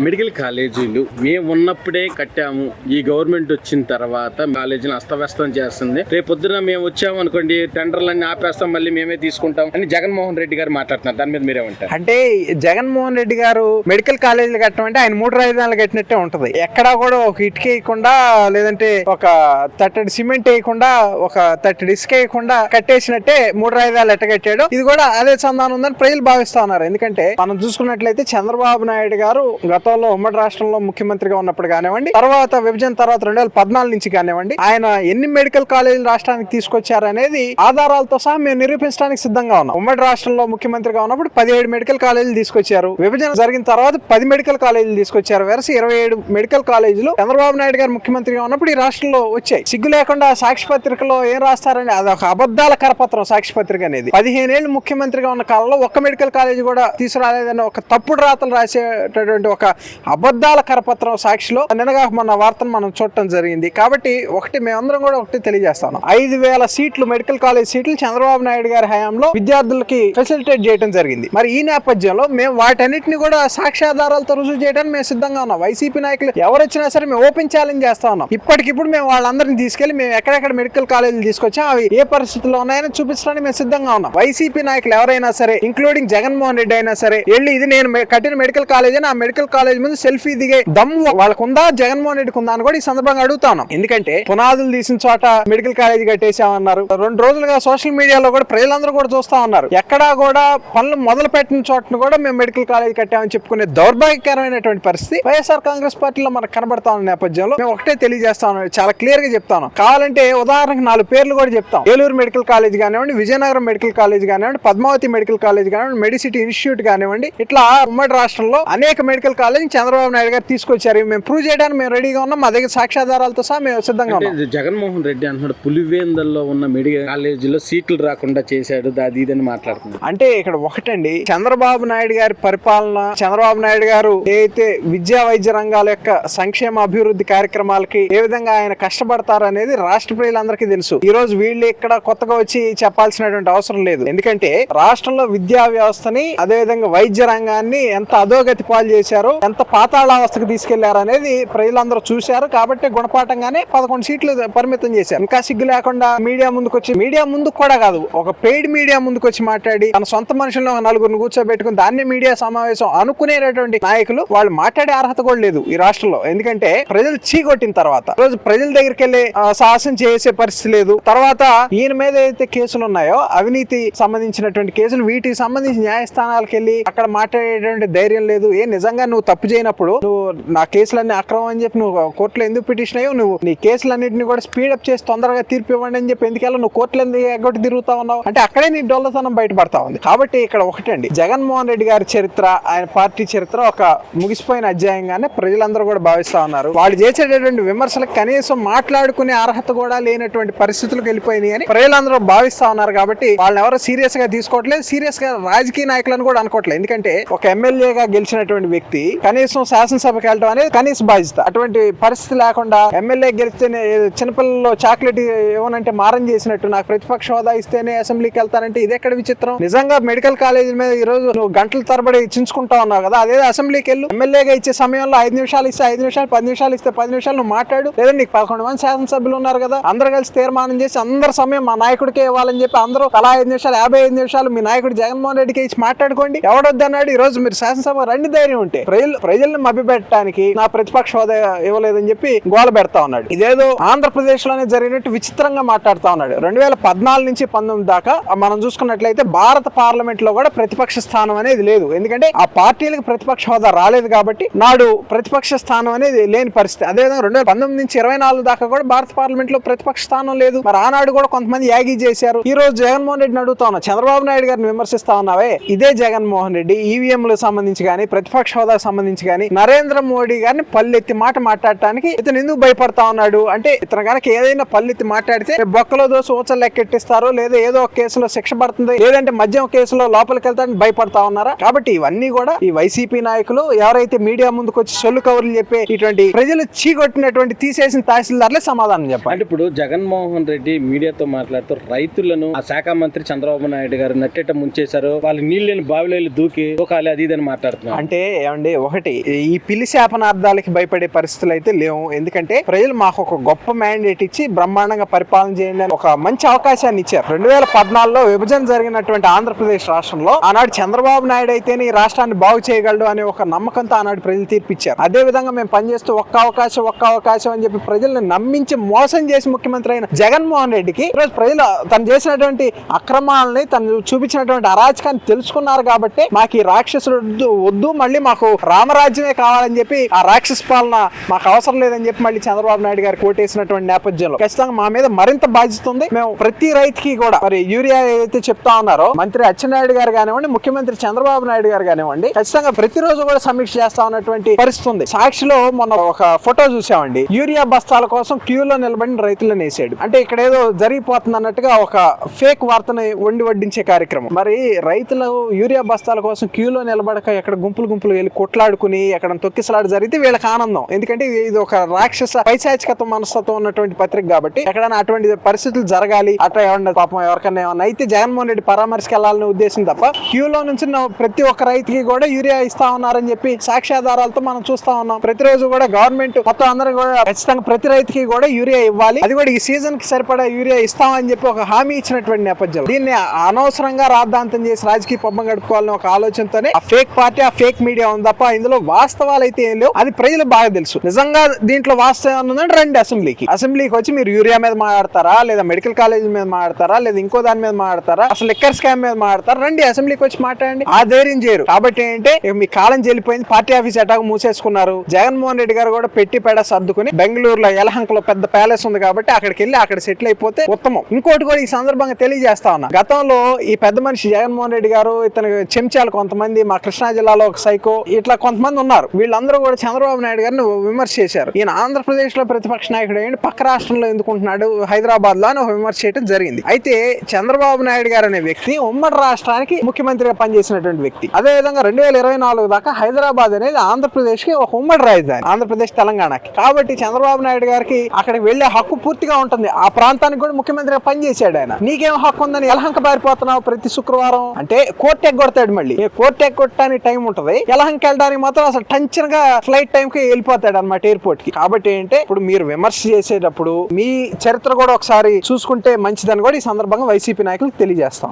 Medical కాలేజీలు మేము ఉన్నప్పుడే కట్టాము. ఈ గవర్నమెంట్ వచ్చిన తర్వాత కాలేజీని అస్తవ్యస్తం చేస్తుంది. రేపు పొద్దున మేము వచ్చాము అనుకోండి టెండర్లన్నీ ఆపేస్తాం మళ్ళీ మేమే తీసుకుంటాం అని జగన్మోహన్ రెడ్డి గారు మాట్లాడుతున్నారు. దాని మీద మీరేమంటారు అంటే జగన్మోహన్ రెడ్డి గారు మెడికల్ కాలేజీలు కట్టడం అంటే ఆయన మూడు రాజధానులు కట్టినట్టే ఉంటది. ఎక్కడా కూడా ఒక ఇటుక వేయకుండా లేదంటే ఒక తట్టడి సిమెంట్ వేయకుండా ఒక తట్టడి ఇసుక వేయకుండా కట్టేసినట్టే మూడు రాజధానులు ఎట్ట కట్టాడు. ఇది కూడా అదే సంధానం ఉందని ప్రజలు భావిస్తా ఉన్నారు. ఎందుకంటే మనం చూసుకున్నట్లయితే చంద్రబాబు నాయుడు గారు గతంలో ఉమ్మడి రాష్ట్రంలో ముఖ్యమంత్రిగా ఉన్నప్పుడు కానివ్వండి తర్వాత విభజన తర్వాత రెండు వేల పద్నాలుగు నుంచి కానివ్వండి ఆయన ఎన్ని మెడికల్ కాలేజీలు రాష్ట్రానికి తీసుకొచ్చారు అనేది ఆధారాలతో సహా మేము నిరూపించడానికి సిద్ధంగా ఉన్నాం. ఉమ్మడి రాష్ట్రంలో ముఖ్యమంత్రిగా ఉన్నప్పుడు పదిహేడు మెడికల్ కాలేజీలు తీసుకొచ్చారు. విభజన జరిగిన తర్వాత పది మెడికల్ కాలేజీలు తీసుకొచ్చారు. వెరసి ఇరవై ఏడు మెడికల్ కాలేజీలు చంద్రబాబు నాయుడు గారు ముఖ్యమంత్రిగా ఉన్నప్పుడు ఈ రాష్ట్రంలో వచ్చాయి. సిగ్గు లేకుండా సాక్షి పత్రికలో ఏం రాస్తారని అది ఒక అబద్ధాల కరపత్రం సాక్షి పత్రిక అనేది. పదిహేను ఏళ్ళు ముఖ్యమంత్రిగా ఉన్న కాలంలో ఒక్క మెడికల్ కాలేజీ కూడా తీసుకురాలేదని ఒక తప్పుడు రాతలు రాసేటటువంటి ఒక అబద్ధాల కరపత్రం సాక్షిలో నిన్నగా మన వార్తను మనం చూడటం జరిగింది. కాబట్టి ఒకటి మేమందరం కూడా ఒకటి తెలియజేస్తాను. ఐదు వేల సీట్లు మెడికల్ కాలేజ్ సీట్లు చంద్రబాబు నాయుడు గారి హయాంలో విద్యార్థులకి ఫెసిలిటేట్ చేయడం జరిగింది. మరి ఈ నేపథ్యంలో మేము వాటన్నిటిని కూడా సాక్ష్యాధారాలతో రుజువు చేయడానికి మేము సిద్ధంగా ఉన్నాం. వైసీపీ నాయకులు ఎవరు వచ్చినా సరే మేము ఓపెన్ ఛాలెంజ్ చేస్తా ఉన్నాం. ఇప్పటికిప్పుడు మేము వాళ్ళందరినీ తీసుకెళ్ళి మేము ఎక్కడెక్కడ మెడికల్ కాలేజీలు తీసుకొచ్చాం అవి ఏ పరిస్థితుల్లో ఉన్నాయని చూపించడానికి మేము సిద్ధంగా ఉన్నాం. వైసీపీ నాయకులు ఎవరైనా సరే ఇంక్లూడింగ్ జగన్మోహన్ రెడ్డి అయినా సరే వెళ్ళి ఇది నేను కట్టిన మెడికల్ కాలేజ్ అని ఆ మెడికల్ కాలేజ్ కాలేజ్ ముందు సెల్ఫీ దిగే దమ్ము వాళ్ళకుందా? జగన్మోహన్ రెడ్డికి ఉందా అని కూడా ఈ సందర్భంగా అడుగుతాను. ఎందుకంటే పునాదులు తీసిన చోట మెడికల్ కాలేజ్ కట్టేసామన్నారు రెండు రోజులుగా సోషల్ మీడియాలో కూడా ప్రజలందరూ కూడా చూస్తా ఉన్నారు. ఎక్కడా కూడా పనులు మొదలు పెట్టిన చోటను కూడా మేము మెడికల్ కాలేజ్ కట్టామని చెప్పుకునే దౌర్భాగ్యకరమైనటువంటి పరిస్థితి వైఎస్ఆర్ కాంగ్రెస్ పార్టీలో మనకు కనబడతా ఉన్న నేపథ్యంలో మేము ఒకటే తెలియజేస్తాను చాలా క్లియర్గా చెప్తాను. కావాలంటే ఉదాహరణకు నాలుగు పేర్లు కూడా చెప్తాం. ఏలూరు మెడికల్ కాలేజ్ కానివ్వండి విజయనగరం మెడికల్ కాలేజ్ కానివ్వండి పద్మావతి మెడికల్ కాలేజ్ కానివ్వండి మెడిసిటీ ఇన్స్టిట్యూట్ కానివ్వండి ఇట్లా ఉమ్మడి రాష్ట్రంలో అనేక మెడికల్ కాలేజ్ చంద్రబాబు నాయుడు గారు తీసుకొచ్చారు. మేము ప్రూవ్ చేయడానికి మేము రెడీగా ఉన్నాం. మా దగ్గర సాక్ష్యాధారాలతో సహా మేము సిద్ధంగా ఉన్నాం. జగన్మోహన్ రెడ్డి అంటున్నాడు పులివేందల్లో ఉన్న మెడికల్ కాలేజీలో సీట్లు రాకుండా చేశాడు అది ఇదని మాట్లాడుతున్నాడు. అంటే ఇక్కడ ఒకటండి చంద్రబాబు నాయుడు గారి పరిపాలన చంద్రబాబు నాయుడు గారు ఏదైతే విద్యా వైద్య రంగాల యొక్క సంక్షేమ అభివృద్ధి కార్యక్రమాలకి ఏ విధంగా ఆయన కష్టపడతారు అనేది రాష్ట్ర ప్రజలందరికీ తెలుసు. ఈ రోజు వీళ్ళు ఇక్కడ కొత్తగా వచ్చి చెప్పాల్సినటువంటి అవసరం లేదు. ఎందుకంటే రాష్ట్రంలో విద్యా వ్యవస్థని అదే విధంగా వైద్య రంగాన్ని ఎంత అధోగతి పాలు చేశారు ఎంత పాతాళావస్థకు తీసుకెళ్ళారు అనేది ప్రజలందరూ చూశారు. కాబట్టి గుణపాఠంగానే పదకొండు సీట్లు పరిమితం చేశారు. ఇంకా సిగ్గు లేకుండా మీడియా ముందుకు వచ్చి మీడియా ముందుకు కూడా కాదు ఒక పెయిడ్ మీడియా ముందుకు వచ్చి మాట్లాడి తన సొంత మనుషులను నలుగురిని కూర్చోబెట్టుకుని దాన్ని మీడియా సమావేశం అనుకునేటటువంటి నాయకులు వాళ్ళు మాట్లాడే అర్హత కూడా లేదు ఈ రాష్ట్రంలో. ఎందుకంటే ప్రజలు చీకొట్టిన తర్వాత రోజు ప్రజల దగ్గరికి వెళ్ళి సాహసం చేసే పరిస్థితి లేదు. తర్వాత ఈయన మీద ఏదైతే కేసులు ఉన్నాయో అవినీతి సంబంధించినటువంటి కేసులు వీటికి సంబంధించి న్యాయస్థానాలకు వెళ్ళి అక్కడ మాట్లాడేటువంటి ధైర్యం లేదు. ఏ నిజంగా నువ్వు తప్పు చేయనప్పుడు నువ్వు నా కేసులన్నీ అక్రమం అని చెప్పి నువ్వు కోర్టులో ఎందుకు పిటిషన్ అయ్యో నువ్వు నీ కేసులన్నింటినీ కూడా స్పీడ్ అప్ చేసి తొందరగా తీర్పు ఇవ్వండి అని చెప్పి ఎందుకెళ్ళ నువ్వు కోర్టులో ఎందుకు ఎగ్గొట్టి తిరుగుతా ఉన్నావు? అంటే అక్కడే నీ డొల్లతనం బయటపడతా ఉంది. కాబట్టి ఇక్కడ ఒకటండి జగన్మోహన్ రెడ్డి గారి చరిత్ర ఆయన పార్టీ చరిత్ర ఒక ముగిసిపోయిన అధ్యాయంగానే ప్రజలందరూ కూడా భావిస్తా ఉన్నారు. వాళ్ళు చేసేటటువంటి విమర్శలకు కనీసం మాట్లాడుకునే అర్హత కూడా లేనటువంటి పరిస్థితులకు వెళ్ళిపోయినాయి అని ప్రజలందరూ భావిస్తా ఉన్నారు కాబట్టి వాళ్ళని ఎవరు సీరియస్గా తీసుకోవట్లేదు. సీరియస్గా రాజకీయ నాయకులను కూడా అనుకోవట్లేదు. ఎందుకంటే ఒక ఎమ్మెల్యేగా గెలిచినటువంటి వ్యక్తి కనీసం శాసనసభకి వెళ్ళడం అనేది కనీస బాధ్యత. అటువంటి పరిస్థితి లేకుండా ఎమ్మెల్యే గెలిస్తేనే చిన్నపిల్లల్లో చాక్లెట్ ఏమనంటే మారం చేసినట్టు నాకు ప్రతిపక్ష హోదా ఇస్తేనే అసెంబ్లీకి వెళ్తానంటే ఇది ఎక్కడ విచిత్రం? నిజంగా మెడికల్ కాలేజీ మీద ఈ రోజు నువ్వు గంటల తరబడి చించుకుంటా ఉన్నావు కదా అదే అసెంబ్లీకి వెళ్ళు. ఎమ్మెల్యేగా ఇచ్చే సమయంలో ఐదు నిమిషాలు ఇస్తే ఐదు నిమిషాలు పది నిమిషాలు ఇస్తే పది నిమిషాలు నువ్వు మాట్లాడు. లేదా నీకు పదకొండు మంది శాసనసభ్యులు ఉన్నారు కదా అందరు కలిసి తీర్మానం చేసి అందరు సమయం మా నాయకుడికే ఇవ్వాలని చెప్పి అందరూ తలా ఐదు నిమిషాలు యాభై ఐదు నిమిషాలు మీ నాయకుడు జగన్మోహన్ రెడ్డికి ఇచ్చి మాట్లాడుకోండి. ఎవడొద్దన్నాడు? ఈ రోజు మీరు శాసనసభ రండి ధైర్యం ఉంటే. ప్రజలు ప్రజల్ని మభ్యపెట్టడానికి నా ప్రతిపక్ష హోదా ఇవ్వలేదని చెప్పి గోల పెడతా ఉన్నాడు. ఇదేదో ఆంధ్రప్రదేశ్లోనే జరిగినట్టు విచిత్రంగా మాట్లాడుతా ఉన్నాడు. రెండు వేల పద్నాలుగు నుంచి పంతొమ్మిది దాకా మనం చూసుకున్నట్లయితే భారత పార్లమెంట్లో కూడా ప్రతిపక్ష స్థానం అనేది లేదు. ఎందుకంటే ఆ పార్టీలకు ప్రతిపక్ష హోదా రాలేదు కాబట్టి నాడు ప్రతిపక్ష స్థానం అనేది లేని పరిస్థితి. అదేవిధంగా రెండు వేల పంతొమ్మిది నుంచి ఇరవై నాలుగు దాకా కూడా భారత పార్లమెంట్లో ప్రతిపక్ష స్థానం లేదు. మరి ఆనాడు కూడా కొంతమంది యాగి చేశారు. ఈ రోజు జగన్మోహన్ రెడ్డిని అడుగుతా ఉన్నా చంద్రబాబు నాయుడు గారిని విమర్శిస్తా ఉన్నావే. ఇదే జగన్మోహన్ రెడ్డి ఈవీఎంలకు సంబంధించి కానీ ప్రతిపక్ష హోదాకు సంబంధించి కానీ నరేంద్ర మోడీ గారిని పల్లెత్తి మాట మాట్లాడటానికి ఇతను ఎందుకు భయపడతా ఉన్నాడు? అంటే ఇతను కనుక ఏదైనా పల్లెత్తి మాట్లాడితే బొక్కలో దోసి ఊచలు లెక్కెట్టిస్తారు లేదా ఏదో ఒక కేసులో శిక్ష పడుతుంది లేదంటే మద్యం కేసులో లోపలికి వెళ్తాడని భయపడతా ఉన్నారా? కాబట్టి ఇవన్నీ కూడా ఈ వైసీపీ నాయకులు ఎవరైతే మీడియా ముందుకు వచ్చి సొల్లు కవర్లు చెప్పే ఇటువంటి ప్రజలు చీకొట్టినటువంటి తీసేసిన తహసీల్దార్లే సమాధానం చెప్పాలి. అంటే ఇప్పుడు జగన్మోహన్ రెడ్డి మీడియాతో మాట్లాడుతూ రైతులను ఆ శాఖ మంత్రి చంద్రబాబు నాయుడు గారు నట్టేట ముంచేశారు వాళ్ళు నీళ్ళని బావిలో దూకి దూకాలి అది ఇది అని మాట్లాడుతున్నారు. అంటే ఏమండి ఒకటి ఈ పిలి శాపనార్థాలకి భయపడే పరిస్థితులు అయితే లేవు. ఎందుకంటే ప్రజలు మాకు ఒక గొప్ప మ్యాండేట్ ఇచ్చి బ్రహ్మాండంగా పరిపాలన చేయండి అని ఒక మంచి అవకాశాన్ని ఇచ్చారు. రెండు వేల పద్నాలుగులో విభజన జరిగినటువంటి ఆంధ్రప్రదేశ్ రాష్ట్రంలో ఆనాడు చంద్రబాబు నాయుడు అయితేనే ఈ రాష్ట్రాన్ని బాగు చేయగలడు అనే ఒక నమ్మకంతో ఆనాడు ప్రజలు తీర్పిచ్చారు. అదే విధంగా మేము పనిచేస్తూ ఒక్క అవకాశం ఒక్క అవకాశం అని చెప్పి ప్రజల్ని నమ్మించి మోసం చేసి ముఖ్యమంత్రి అయిన జగన్మోహన్ రెడ్డికి ఈరోజు ప్రజలు తను చేసినటువంటి అక్రమాలని తను చూపించినటువంటి అరాచకాన్ని తెలుసుకున్నారు కాబట్టి మాకు ఈ రాక్షసుడు వద్దు మళ్ళీ మాకు రామరాజ్యమే కావాలని చెప్పి ఆ రాక్షస పాలన మాకు అవసరం లేదని చెప్పి మళ్ళీ చంద్రబాబు నాయుడు గారు కోటేసినటువంటి నేపథ్యంలో. ఖచ్చితంగా మా మీద మరింత బాధ్యత ఉంది. మేము ప్రతి రైతుకి కూడా మరి యూరియా ఏదైతే చెప్తా ఉన్నారో మంత్రి అచ్చెన్నాయుడు గారు కానివ్వండి ముఖ్యమంత్రి చంద్రబాబు నాయుడు గారు కానివ్వండి ఖచ్చితంగా ప్రతిరోజు కూడా సమీక్ష చేస్తా ఉన్నటువంటి పరిస్థితి ఉంది. సాక్షిలో మొన్న ఒక ఫోటో చూసామండి. యూరియా బస్తాల కోసం క్యూలో నిలబడిన రైతులను వేసాడు. అంటే ఇక్కడ ఏదో జరిగిపోతుంది అన్నట్టుగా ఒక ఫేక్ వార్తని వండి వడ్డించే కార్యక్రమం. మరి రైతులు యూరియా బస్తాల కోసం క్యూలో నిలబడక ఎక్కడ గుంపులు గుంపులు వెళ్ళి కొట్లాడుకుని ఎక్కడ తొక్కిసలాడు జరిగితే వీళ్ళకి ఆనందం. ఎందుకంటే ఇది- ఒక రాక్షస పైశాచికత మనస్తత్వం ఉన్నటువంటి పత్రిక కాబట్టి ఎక్కడైనా అటువంటి పరిస్థితులు జరగాలి. అట్లా ఏమన్నా పాపం ఎవరికైనా ఏమన్నా అయితే జగన్మోహన్ రెడ్డి పరామర్శకి వెళ్ళాలనే ఉద్దేశం తప్ప క్యూలో నుంచి ప్రతి ఒక్క రైతుకి కూడా యూరియా ఇస్తా ఉన్నారని చెప్పి సాక్ష్యాధారాలతో మనం చూస్తా ఉన్నాం. ప్రతిరోజు కూడా గవర్నమెంట్ మొత్తం అందరూ కూడా ఖచ్చితంగా ప్రతి రైతుకి కూడా యూరియా ఇవ్వాలి. అది కూడా ఈ సీజన్కి సరిపడా యూరియా ఇస్తామని చెప్పి ఒక హామీ ఇచ్చినటువంటి నేపథ్యం దీన్ని అనవసరంగా రాద్ధాంతం చేసి రాజకీయ పబ్బం గడుపుకోవాలని ఒక ఆలోచనతోనే ఆ ఫేక్ పార్టీ ఆ ఫేక్ మీడియా ఉంది తప్ప ఇందులో వాస్తవాలు అయితే ఏం లేవు. అది ప్రజలు బాగా తెలుసు. నిజంగా దీంట్లో వాస్తవం ఉందంటే రండి అసెంబ్లీకి. అసెంబ్లీకి వచ్చి మీరు యూరియా మీద మాట్లాడతారా? లేదా మెడికల్ కాలేజ్ మీద మాట్లాడతారా? లేదా ఇంకో దాని మీద మాట్లాడతారా? అసలు లిక్కర్ స్కామ్ మీద మాట్లాడతారా? రండి అసెంబ్లీకి వచ్చి మాట్లాడండి. ఆ ధైర్యం చేయరు. కాబట్టి ఏంటంటే మీ కాలం చెల్లిపోయింది పార్టీ ఆఫీస్ ఎటాకు మూసేసుకున్నారు. జగన్మోహన్ రెడ్డి గారు కూడా పెట్టి పెడ సర్దుకుని బెంగళూరులో యలహంకలో పెద్ద ప్యాలెస్ ఉంది కాబట్టి అక్కడికి వెళ్ళి అక్కడ సెటిల్ అయిపోతే ఉత్తమం. ఇంకోటి కూడా ఈ సందర్భంగా తెలియజేస్తా ఉన్నా. గతంలో ఈ పెద్ద మనిషి జగన్మోహన్ రెడ్డి గారు ఇతని చెంచాలు కొంతమంది మా కృష్ణా జిల్లాలో ఒక సైకో ఇట్లా కొంతమంది ఉన్నారు. వీళ్ళందరూ కూడా చంద్రబాబు నాయుడు గారిని విమర్శ చేశారు. ఈయన ఆంధ్రప్రదేశ్లో ప్రతిపక్ష నాయకుడు ఏంటి పక్క రాష్ట్రంలో ఎందుకుంటున్నాడు? హైదరాబాద్లో అని ఒక విమర్శ చేయడం జరిగింది. అయితే చంద్రబాబు నాయుడు గారు అనే వ్యక్తి ఉమ్మడి రాష్ట్రానికి ముఖ్యమంత్రిగా పనిచేసినటువంటి వ్యక్తి. అదే విధంగా రెండు వేల ఇరవై నాలుగు దాకా హైదరాబాద్ అనేది ఆంధ్రప్రదేశ్కి ఒక ఉమ్మడి రాజధాని ఆంధ్రప్రదేశ్ తెలంగాణకి. కాబట్టి చంద్రబాబు నాయుడు గారికి అక్కడికి వెళ్ళే హక్కు పూర్తిగా ఉంటుంది. ఆ ప్రాంతానికి కూడా ముఖ్యమంత్రిగా పనిచేశాడు ఆయన. నీకేం హక్కు ఉందని ఎలహంక పారిపోతున్నావు ప్రతి శుక్రవారం? అంటే కోర్టు ఎగ్గొడతాడు మళ్ళీ. కోర్టు ఎగ్గొట్టడానికి టైం ఉంటుంది? ఎలహంక వెళ్ళడానికి మాత్రం అసలు టెన్షన్గా ఫ్లైట్ టైం కి వెళ్ళిపోతాడు అనమాట ఎయిర్పోర్ట్కి కాబట్టి ఏంటంటే ఇప్పుడు మీరు విమర్శ చేసేటప్పుడు మీ చరిత్ర కూడా ఒకసారి చూసుకుంటే మంచిదని కూడా ఈ సందర్భంగా వైసీపీ నాయకులకు తెలియజేస్తాం